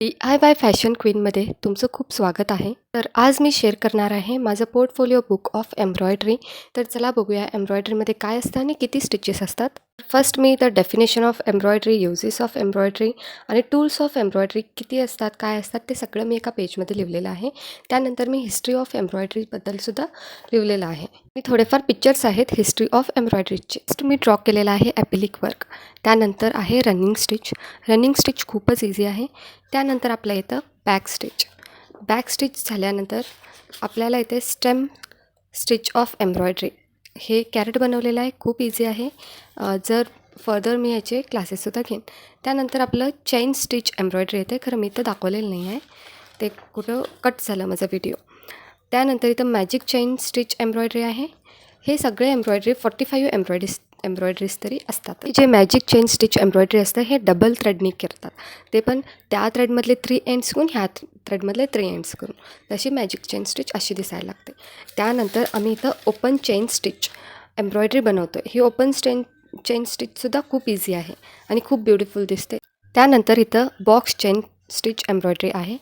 D I Y fashion क्वीनमध्ये तुमचं खूप स्वागत आहे. तर आज मी शेअर करणार आहे माझं पोर्टफोलिओ बुक ऑफ एम्ब्रॉयडरी तर चला बघूया एम्ब्रॉयडरीमध्ये काय असतं आणि किती स्टिचेस असतात. First me the definition of embroidery uses of embroidery आणि टूल्स ऑफ एम्ब्रॉयडरी किती असतात काय असतात ते सगळं मी एका पेजमध्ये लिहिलेलं आहे. त्यानंतर मी हिस्ट्री ऑफ एम्ब्रॉयडरीबद्दलसुद्धा लिहिलेलं आहे. मी थोडेफार पिक्चर्स आहेत हिस्ट्री ऑफ एम्ब्रॉयडरीचे फर्स्ट मी ड्रॉ केलेला आहे ॲपिलिक वर्क त्यानंतर आहे रनिंग स्टिच रनिंग स्टिच खूपच इझी आहे. त्यानंतर आपल्या येतं बॅक स्टिच बॅक स्टिच झाल्यानंतर आपल्याला इथे स्टेम स्टिच ऑफ एम्ब्रॉयडरी हे कॅरेट बनवलेलं आहे खूप इझी आहे. जर फर्दर मी ह्याचे क्लासेससुद्धा घेईन. त्यानंतर आपलं चेन स्टिच एम्ब्रॉयडरी येते. खरं मी इथं दाखवलेलं नाही आहे. ते कुठं कट झालं माझा व्हिडिओ त्यानंतर इथं मॅजिक चेन स्टिच एम्ब्रॉयडरी आहे. हे सगळे embroidery forty five embroideries embroideries तरी असतात. जे मॅजिक चेन स्टिच एम्ब्रॉयडरी असतं हे डबल थ्रेडनी करतात. ते पण त्या थ्रेडमधले थ्री एंड्स करून ह्या थ्रेडमधले थ्री एंड्स करून. तशी मॅजिक चेन स्टिच अशी दिसायला लागते. त्यानंतर आम्ही इथं ओपन चेन स्टिच एम्ब्रॉयडरी बनवतो आहे ही ओपन स्टेन चेन स्टिचसुद्धा खूप इझी आहे आणि खूप ब्युटिफुल दिसते. त्यानंतर इथं बॉक्स चेन स्टिच एम्ब्रॉयडरी आहे.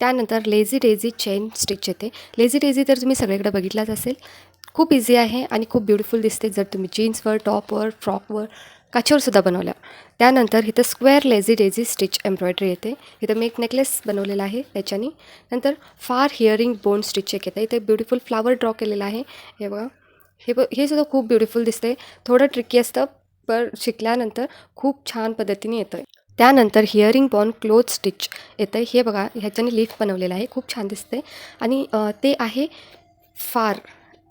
त्यानंतर लेझी डेझी चेन स्टिच येते. लेझी डेझी तर तुम्ही सगळीकडे बघितलाच असेल. खूप इझी आहे आणि खूप ब्युटिफुल दिसते जर तुम्ही जीन्सवर टॉपवर फ्रॉकवर काचेवरसुद्धा बनवल्या. त्यानंतर इथं square lazy daisy stitch embroidery येते. इथं मी एक नेकलेस बनवलेला आहे त्याच्याने. नंतर फार हिअरिंग बोन स्टिच एक येतं. इथे ब्युटिफुल फ्लावर ड्रॉ केलेला आहे. हे बघा. हे ब हे सुद्धा खूप ब्युटिफुल दिसते. थोडं ट्रिकी असतं पर शिकल्यानंतर खूप छान पद्धतीने येतं आहे त्यानंतर हिअरिंग बॉन क्लोथ स्टिच येतं. आहे हे बघा ह्याच्याने लिफ्ट बनवलेलं आहे. खूप छान दिसते. आणि ते आहे फार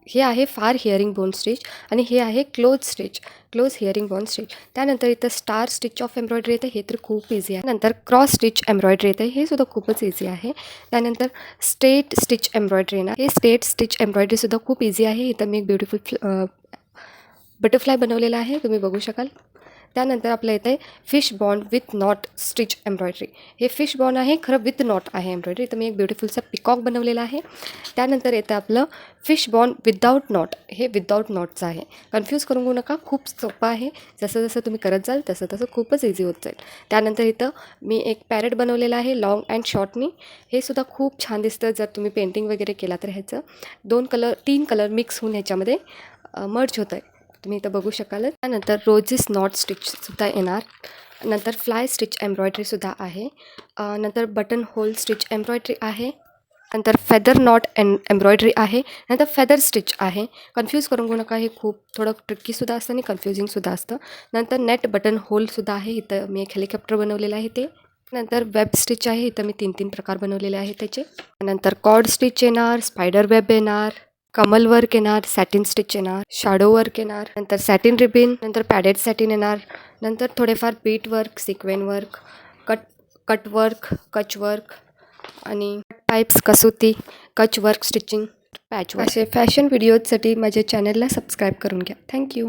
हे आहे फार हिअरिंग बोन स्टिच आणि हे आहे close stitch close herringbone stitch. त्यानंतर इथं स्टार स्टिच ऑफ एम्ब्रॉयडरी येतं हे तर खूप इझी आहे. नंतर क्रॉस स्टिच एम्ब्रॉयडरी येतं हे सुद्धा खूपच इझी आहे. त्यानंतर स्टेट स्टिच एम्ब्रॉयडरी ना हे स्टेट स्टिच एम्ब्रॉयडरीसुद्धा खूप इझी आहे. इथं मी एक ब्युटिफुल बटरफ्लाय बनवलेला आहे तुम्ही बघू शकाल. त्यानंतर आपलं येतं आहे fish bond with knot stitch embroidery हे फिश बॉन्ड आहे खरं विथ नॉट आहे एम्ब्रॉयडरी तर मी एक ब्युटिफुलचा पिकॉक बनवलेला आहे. त्यानंतर येतं आपलं फिश बॉन्ड विदाऊट नॉट हे विदाऊट नॉटचं आहे. कन्फ्यूज करून घेऊ नका खूप सोपं आहे. जसं जसं तुम्ही करत जाल तसं तसं खूपच इझी होत जाईल. त्यानंतर इथं मी एक पॅरेट बनवलेला आहे लॉंग अँड शॉर्टनी हे सुद्धा खूप छान दिसतं जर तुम्ही पेंटिंग वगैरे केला तर ह्याचं. दोन कलर तीन कलर मिक्स होऊन ह्याच्यामध्ये मर्ज होतं आहे तुम्ही इथं बघू शकाल. त्यानंतर रोजेस नॉट स्टिचसुद्धा येणार. नंतर फ्लाय स्टिच एम्ब्रॉयडरीसुद्धा आहे. नंतर बटन होल स्टिच एम्ब्रॉयडरी आहे. नंतर फेदर नॉट एम एम्ब्रॉयडरी आहे. नंतर फेदर स्टिच आहे. कन्फ्यूज करून घेऊ नका हे खूप थोडं ट्रिक्कीसुद्धा असतं आणि कन्फ्युजिंगसुद्धा असतं. नंतर नेट बटन होलसुद्धा आहे. इथं मी एक हेलिकॉप्टर बनवलेलं आहे ते. नंतर वेब स्टिच आहे. इथं मी तीन तीन प्रकार बनवलेले आहे त्याचे. नंतर कॉड स्टिच येणार स्पायडर वेब येणार. कमल वर्क येणार सॅटिन स्टिच येणार शॅडो वर्क येणार नंतर सॅटिन रिबिन नंतर पॅडेड सॅटिन येणार नंतर थोडेफार bead work sequin work cut cut work Kutch work आणि pipes kasuti Kutch work stitching patch असे फॅशन व्हिडिओजसाठी माझ्या चॅनलला सबस्क्राईब करून घ्या. थँक्यू